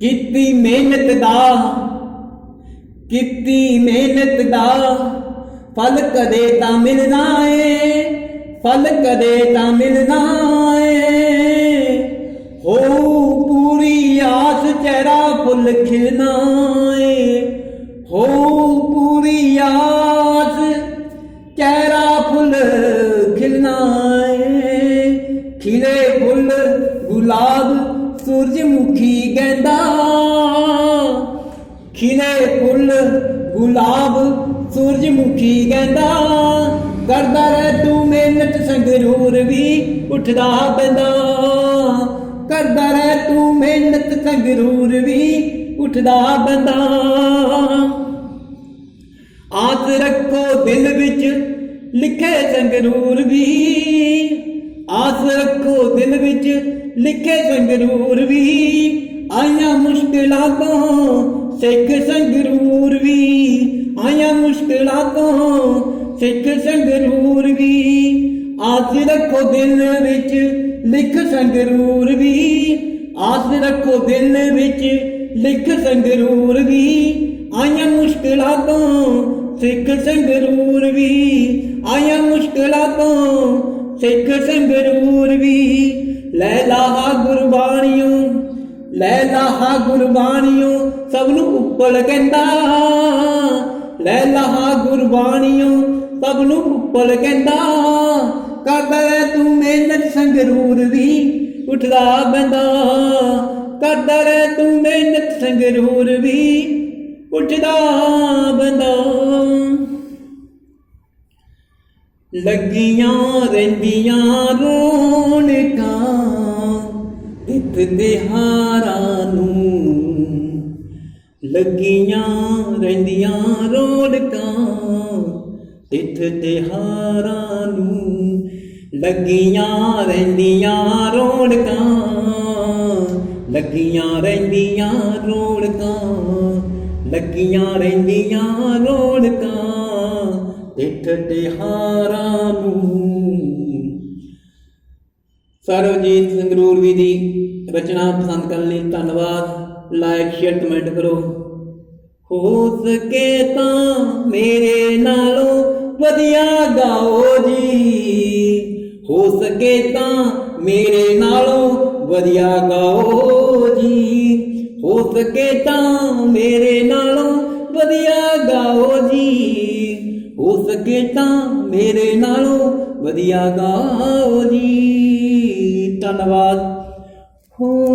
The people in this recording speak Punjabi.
ਕੀਤੀ ਮਿਹਨਤ ਦਾ, ਕੀਤੀ ਮਿਹਨਤ ਦਾ, ਫਲ ਕਦੇ ਤਾਂ ਮਿਲਣਾ ਏ, ਫਲ ਕਦੇ ਤਾਂ ਮਿਲਣਾ ਏ। ਹੋ ਪੂਰੀ ਆਸ ਚਿਹਰਾ ਫੁੱਲ ਖਿਲਣਾ ਏ ਹੋ ਪੂਰੀ ਆਸ ਖਿਲੇ ਫੁੱਲ, ਗੁਲਾਬ ਸੂਰਜਮੁਖੀ ਗੈਂਦਾ। ਖਿਲੇ ਫੁੱਲ, ਗੁਲਾਬ ਸੂਰਜਮੁਖੀ ਗੈਂਦਾ। ਕਰਦਾ ਰਹਿ ਤੂੰ ਮਿਹਨਤ, ਸੰਗਰੂਰ ਵੀ ਉੱਠਦਾ ਬੰਦਾ ਕਰਦਾ ਰਹਿ ਤੂੰ ਮਿਹਨਤ, ਸੰਗਰੂਰ ਵੀ ਉੱਠਦਾ ਬੰਦਾ ਆਸ ਰੱਖੋ ਦਿਲ ਵਿੱਚ ਲਿਖੇ ਸੰਗਰੂਰ ਵੀ। ਆਸ ਰੱਖੋ ਦਿਲ ਵਿੱਚ, ਲਿਖੇ ਸੰਗਰੂਰ ਵੀ। ਆਈਆਂ ਮੁਸ਼ਕਿਲਾਂ ਤੋਂ ਸਿੱਖ ਸੰਗਰੂਰ ਵੀ। ਆਈਆਂ ਮੁਸ਼ਕਿਲਾਂ ਤੋਂ ਸਿੱਖ ਸੰਗਰੂਰ ਵੀ। ਆਸ ਰੱਖੋ ਦਿਲ ਵਿੱਚ, ਲਿਖ ਸੰਗਰੂਰ ਵੀ। ਆਸ ਰੱਖੋ ਦਿਲ ਵਿੱਚ, ਲਿਖ ਸੰਗਰੂਰ ਵੀ। ਆਈਆਂ ਮੁਸ਼ਕਿਲਾਂ ਤੋਂ ਸਿੱਖ ਸੰਗਰੂਰ ਵੀ। ਸਿੱਖ ਸੰਗਰੂਰ ਵੀ ਲੈ ਲਾਹਾ ਗੁਰਬਾਣੀਓ, ਲੈ ਲਾਹਾ ਗੁਰਬਾਣੀਓ, ਸਭ ਨੂੰ ਉੱਪਰ ਕਹਿੰਦਾ, ਲੈ ਲਾਹਾ ਗੁਰਬਾਣੀਓ, ਸਭ ਨੂੰ ਉੱਪਰ ਕਹਿੰਦਾ, ਕਰਦਾ ਤੂੰ ਮਿਹਨਤ ਸੰਗਰੂਰ ਵੀ ਉੱਠਦਾ ਬੰਦਾ ਕਰਦਾ ਰਹਿ ਤੂੰ ਮਿਹਨਤ ਸੰਗਰੂਰ ਵੀ ਉੱਠਦਾ ਬੰਦਾ ਲੱਗੀਆਂ ਰਹਿੰਦੀਆਂ ਰੌਣਕਾਂ ਇਤ ਦਿਹਾਰਾਂ ਨੂੰ। ਲੱਗੀਆਂ ਰਹਿੰਦੀਆਂ ਰੌਣਕਾਂ ਇਤ ਤਿਹਾਰਾਂ ਨੂੰ। ਲੱਗੀਆਂ ਰਹਿੰਦੀਆਂ ਰੌਣਕਾਂ, ਲੱਗੀਆਂ ਰਹਿੰਦੀਆਂ ਰੌਣਕਾਂ, ਲੱਗੀਆਂ ਰਹਿੰਦੀਆਂ ਰੌਣਕਾਂ। ਇਤ ਨੂੰ। ਸਰਵਜੀਤ ਸੰਗਰੂਰ ਵੀ ਦੀ ਰਚਨਾ ਪਸੰਦ ਕਰਨ ਲਈ ਧੰਨਵਾਦ। ਲਾਈਕ ਸ਼ੇਅਰ ਕਮੈਂਟ ਕਰੋ। ਹੋ ਸਕੇ ਤਾਂ ਮੇਰੇ ਨਾਲੋਂ ਵਧੀਆ ਗਾਓ ਜੀ। ਹੋ ਸਕੇ ਤਾਂ ਮੇਰੇ ਨਾਲੋਂ ਵਧੀਆ ਗਾਓ ਜੀ। ਹੋ ਸਕੇ ਤਾਂ ਮੇਰੇ ਹੋ ਸਕੇ ਤਾਂ ਮੇਰੇ ਨਾਲੋਂ ਵਧੀਆ ਗਾਓ ਜੀ। ਧੰਨਵਾਦ। ਹੋ